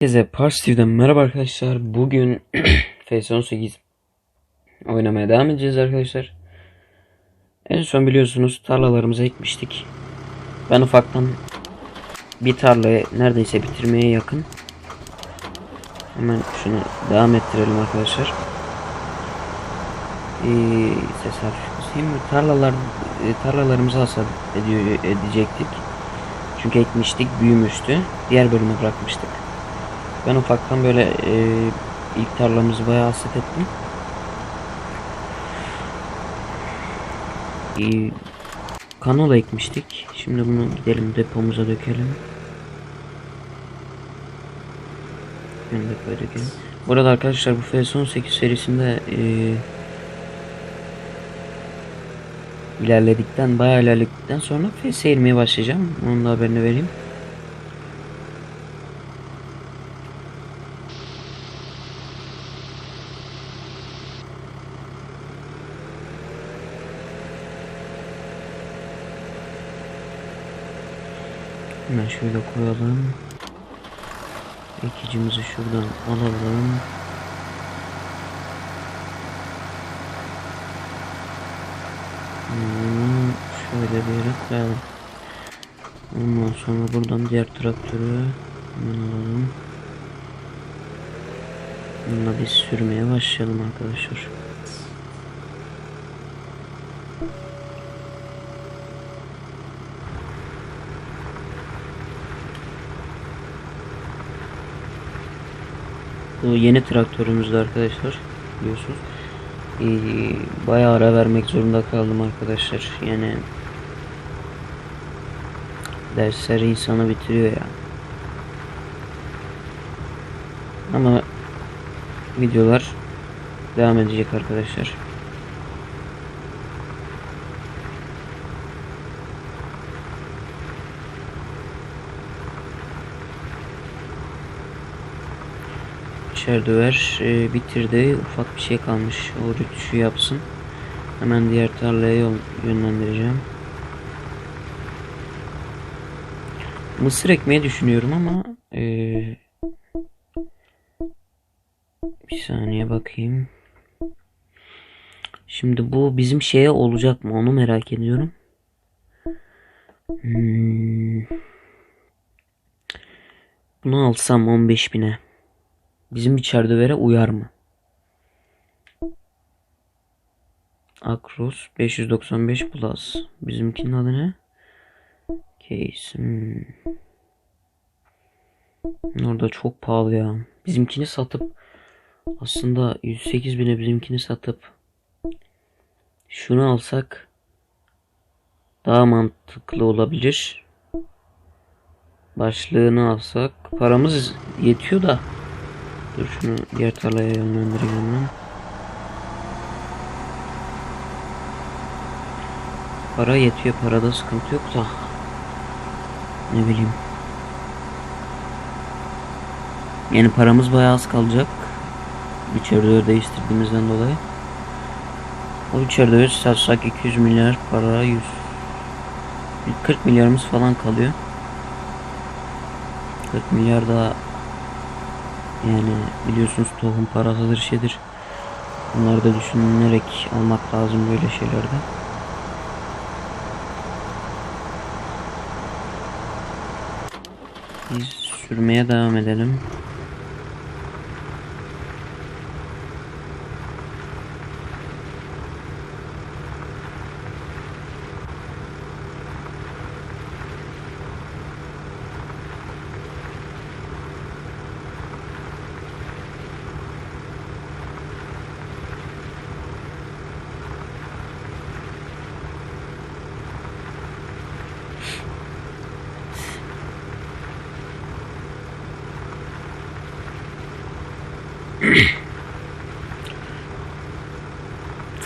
Herkese Pars TV'den merhaba arkadaşlar. Bugün FS18 oynamaya devam edeceğiz arkadaşlar. En son biliyorsunuz tarlalarımızı ekmiştik. Ben ufaktan bir tarlayı neredeyse bitirmeye yakın. Hemen şunu devam ettirelim arkadaşlar. Ee, hafif kısayım mı? Tarlalar, e, tarlalarımızı hasat ediyor, edecektik. Çünkü ekmiştik, büyümüştü. Diğer bölüme bırakmıştık. Ben ufaktan böyle e, ilk tarlamızı bayağı hasat ettim. E, kanola ekmiştik. Şimdi bunu gidelim depomuza dökelim. Yani depoya dökelim. Burada arkadaşlar bu FS18 serisinde e, ilerledikten bayağı ilerledikten sonra FS20'ye başlayacağım. Onun da haberini vereyim. Hemen şöyle koyalım. Ekicimizi şuradan alalım. Hmm, yere koyalım. Ondan sonra buradan diğer traktörü alalım. Bununla biz sürmeye başlayalım arkadaşlar. Bu yeni traktörümüzde arkadaşlar biliyorsunuz. Ee, bayağı ara vermek zorunda kaldım arkadaşlar. Yani dersler insanı bitiriyor ya. Ama videolar devam edecek arkadaşlar. Şerdöver e, bitirdi. Ufak bir şey kalmış. O rütüşü yapsın. Hemen diğer tarlaya yol yönlendireceğim. Mısır ekmeği düşünüyorum ama e, bir saniye bakayım. Şimdi bu bizim şeye olacak mı onu merak ediyorum. Hmm. Bunu alsam 15 bine. Bizim içeridevere uyar mı? Akros 595 Plus. Bizimkinin adı ne? Case. Hmm. Orada çok pahalı ya. Bizimkini satıp aslında 108 bine bizimkini satıp şunu alsak daha mantıklı olabilir. Başlığını alsak paramız yetiyor da Dur şunu diğer tarlaya yönlendireyim ben. Para yetiyor parada sıkıntı yok da ne bileyim. Yani paramız bayağı az kalacak. İçeride değiştirdiğimizden dolayı. O içeride satsak 200 milyar para 100 40 milyarımız falan kalıyor. 40 milyar daha yani biliyorsunuz tohum parasıdır şeydir. Bunları da düşünülerek almak lazım böyle şeylerde. Biz sürmeye devam edelim.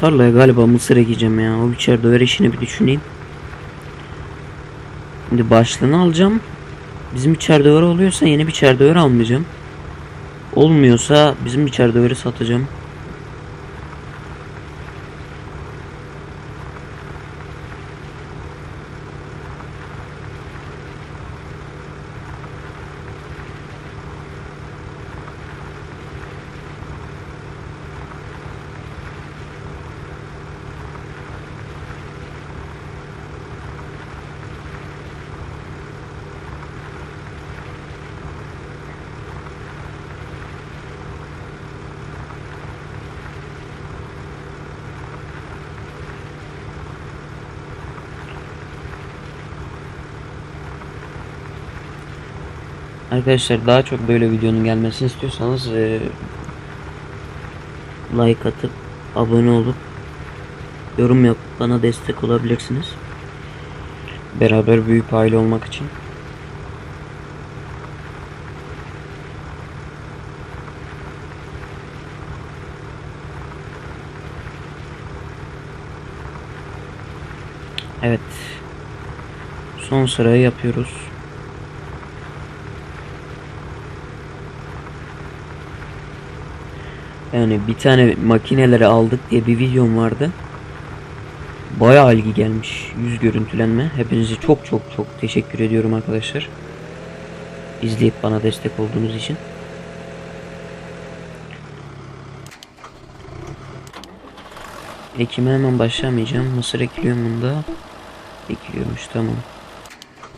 Tarlaya galiba mısır ekeceğim ya. O biçer döver işini bir düşüneyim. Şimdi başlığını alacağım. Bizim biçer döver oluyorsa yeni biçer döver almayacağım. Olmuyorsa bizim biçer döveri satacağım. Arkadaşlar daha çok böyle videonun gelmesini istiyorsanız e, like atıp abone olup yorum yapıp bana destek olabilirsiniz. Beraber büyük aile olmak için. Evet. Son sırayı yapıyoruz. Yani bir tane makineleri aldık diye bir videom vardı. Bayağı ilgi gelmiş. Yüz görüntülenme. Hepinize çok çok çok teşekkür ediyorum arkadaşlar. İzleyip bana destek olduğunuz için. Ekime hemen başlamayacağım. Mısır ekiliyorum bunda. Ekiliyormuş tamam.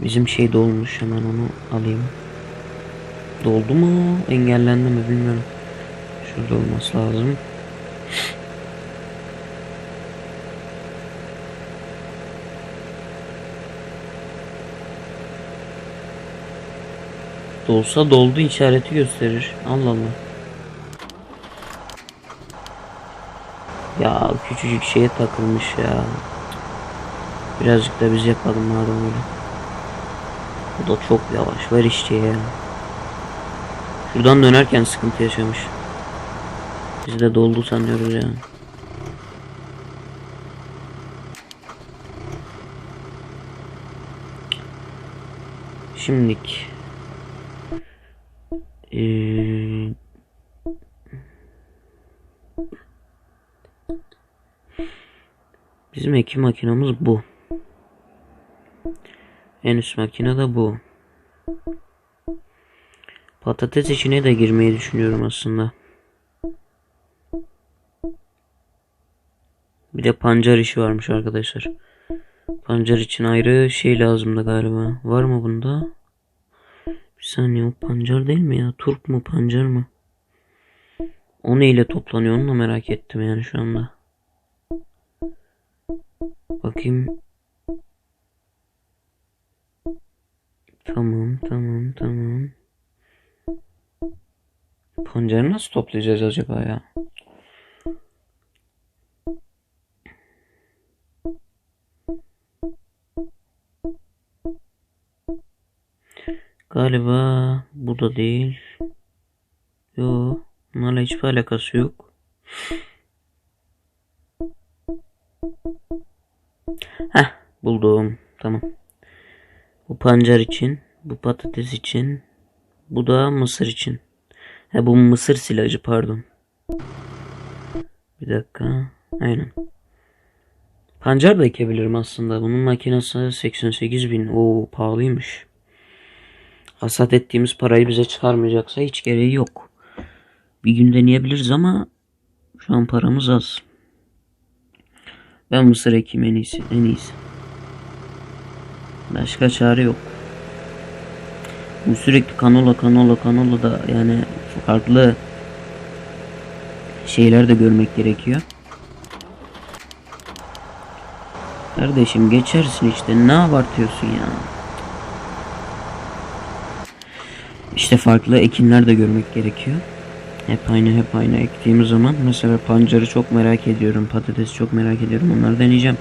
Bizim şey dolmuş hemen onu alayım. Doldu mu? Engellendi mi bilmiyorum. Şurada olması lazım. Dolsa doldu işareti gösterir. Allah Allah. Ya küçücük şeye takılmış ya. Birazcık da biz yapalım madem öyle. Bu da çok yavaş. Ver işte ya. Şuradan dönerken sıkıntı yaşamış. Biz de doldu sanıyoruz ya. Şimdilik ee, bizim ekim makinamız bu. En üst makine de bu. Patates içine de girmeyi düşünüyorum aslında. Bir de pancar işi varmış arkadaşlar. Pancar için ayrı şey lazımdı galiba. Var mı bunda? Bir saniye o pancar değil mi ya? Turp mu pancar mı? O neyle toplanıyor onu da merak ettim yani şu anda. Bakayım. Tamam tamam tamam. Pancarı nasıl toplayacağız acaba ya? Galiba bu da değil. Yo, bunlarla hiçbir alakası yok. Heh, buldum. Tamam. Bu pancar için, bu patates için, bu da mısır için. He bu mısır silajı pardon. Bir dakika. Aynen. Pancar da ekebilirim aslında. Bunun makinesi 88 bin. Oo pahalıymış. Hasat ettiğimiz parayı bize çıkarmayacaksa hiç gereği yok. Bir gün deneyebiliriz ama şu an paramız az. Ben mısır ekeyim en iyisi. En iyisi. Başka çare yok. Bu sürekli kanola kanola kanola da yani farklı şeyler de görmek gerekiyor. Kardeşim geçersin işte ne abartıyorsun ya. İşte farklı ekinler de görmek gerekiyor. Hep aynı hep aynı ektiğimiz zaman mesela pancarı çok merak ediyorum. Patatesi çok merak ediyorum. Onları deneyeceğim.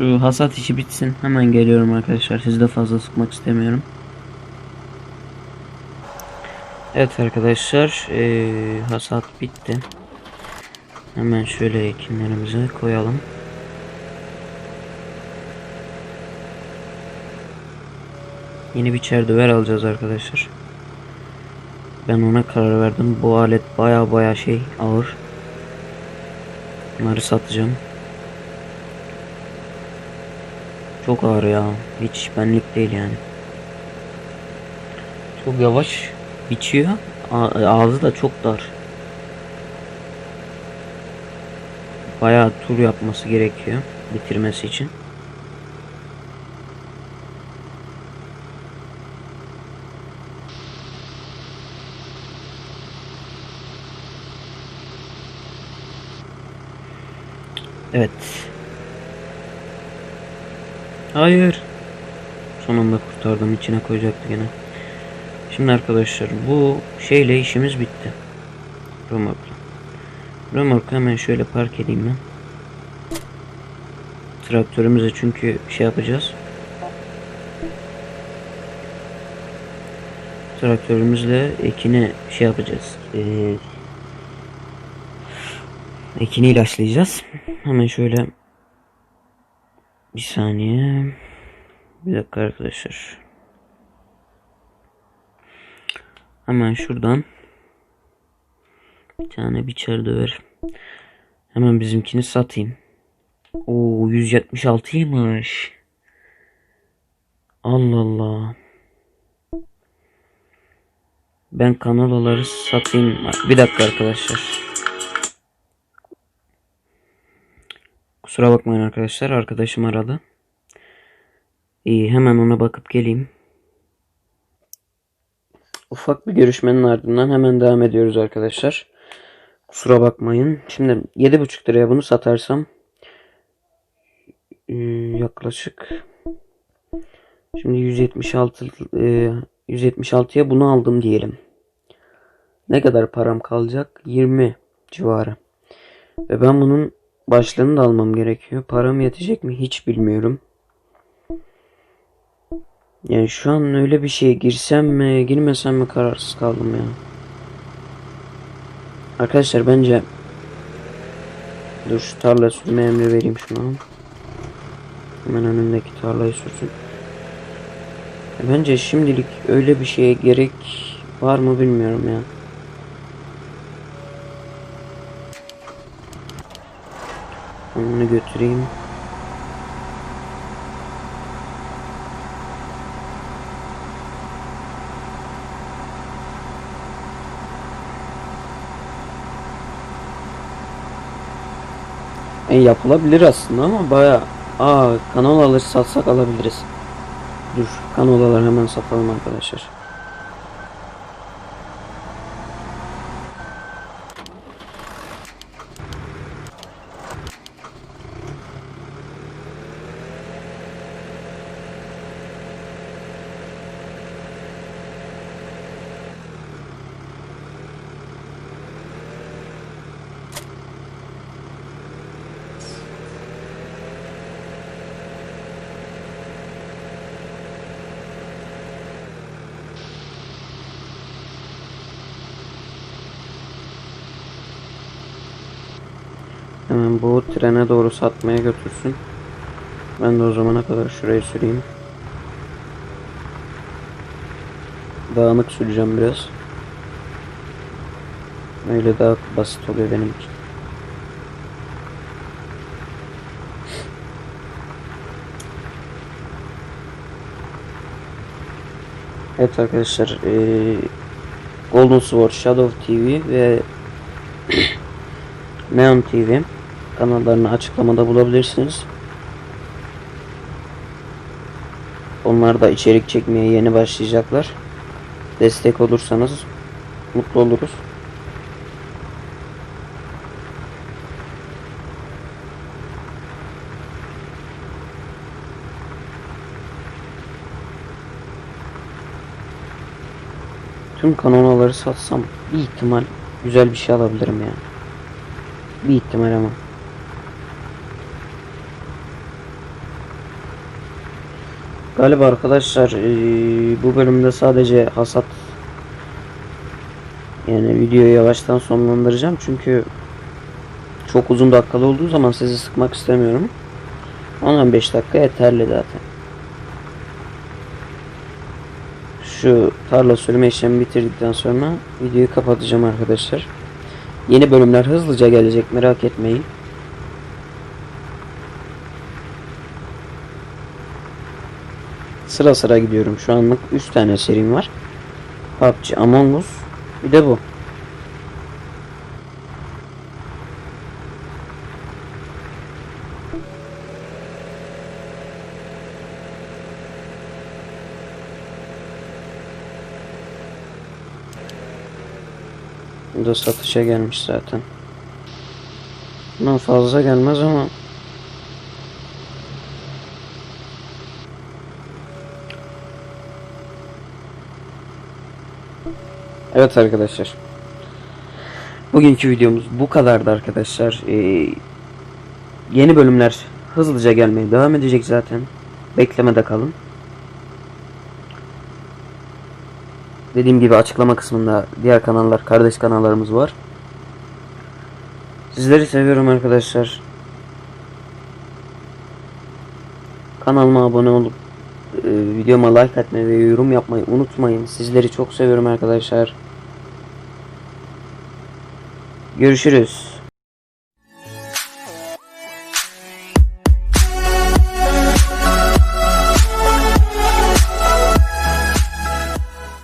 Şu hasat işi bitsin. Hemen geliyorum arkadaşlar. Sizi de fazla sıkmak istemiyorum. Evet arkadaşlar. eee, hasat bitti. Hemen şöyle ekinlerimizi koyalım. Yeni bir çerdöver alacağız arkadaşlar. Ben ona karar verdim. Bu alet baya baya şey ağır. Bunları satacağım. Çok ağır ya. Hiç benlik değil yani. Çok yavaş biçiyor. Ağzı da çok dar. Bayağı tur yapması gerekiyor bitirmesi için. Evet. Hayır. Sonunda kurtardım. içine koyacaktı gene. Şimdi arkadaşlar bu şeyle işimiz bitti. Römorkla. Römorku hemen şöyle park edeyim ben. Traktörümüze çünkü şey yapacağız. Traktörümüzle ekini şey yapacağız. Ee, ekini ilaçlayacağız. Hemen şöyle bir saniye. Bir dakika arkadaşlar. Hemen şuradan bir tane biçer döver. Hemen bizimkini satayım. Oo 176'ymış. Allah Allah. Ben kanalaları satayım. Bir dakika arkadaşlar. Kusura bakmayın arkadaşlar. Arkadaşım aradı. İyi hemen ona bakıp geleyim. Ufak bir görüşmenin ardından hemen devam ediyoruz arkadaşlar. Kusura bakmayın. Şimdi 7,5 liraya bunu satarsam e, yaklaşık şimdi 176 e, 176'ya bunu aldım diyelim. Ne kadar param kalacak? 20 civarı. Ve ben bunun başlığını da almam gerekiyor. Param yetecek mi hiç bilmiyorum. Yani şu an öyle bir şeye girsem mi girmesem mi kararsız kaldım ya. Arkadaşlar bence Dur şu tarla sürme emri vereyim şuna. Hemen önündeki tarlayı sürsün. Bence şimdilik öyle bir şeye gerek var mı bilmiyorum ya. Onu götüreyim. E, yapılabilir aslında ama baya Aa kanolaları satsak alabiliriz. Dur kanolaları hemen satalım arkadaşlar. Hemen bu trene doğru satmaya götürsün. Ben de o zamana kadar şurayı süreyim. Dağınık süreceğim biraz. Öyle daha basit oluyor benim için. Evet arkadaşlar eee Golden Sword Shadow TV ve Neon TV kanallarını açıklamada bulabilirsiniz. Onlar da içerik çekmeye yeni başlayacaklar. Destek olursanız mutlu oluruz. Tüm kanalları satsam bir ihtimal güzel bir şey alabilirim yani. Bir ihtimal ama. Galiba arkadaşlar eee, bu bölümde sadece hasat yani videoyu yavaştan sonlandıracağım çünkü çok uzun dakikalı olduğu zaman sizi sıkmak istemiyorum. 10-15 dakika yeterli zaten. Şu tarla sürme işlemi bitirdikten sonra videoyu kapatacağım arkadaşlar. Yeni bölümler hızlıca gelecek merak etmeyin. Sıra sıra gidiyorum. Şu anlık 3 tane serim var. PUBG, Among Us. Bir de bu. Bu da satışa gelmiş zaten. Bundan fazla gelmez ama Evet arkadaşlar. Bugünkü videomuz bu kadardı arkadaşlar. Ee, yeni bölümler hızlıca gelmeye devam edecek zaten. Beklemede kalın. Dediğim gibi açıklama kısmında diğer kanallar, kardeş kanallarımız var. Sizleri seviyorum arkadaşlar. Kanalıma abone olup e, videoma like atmayı ve yorum yapmayı unutmayın. Sizleri çok seviyorum arkadaşlar. Görüşürüz.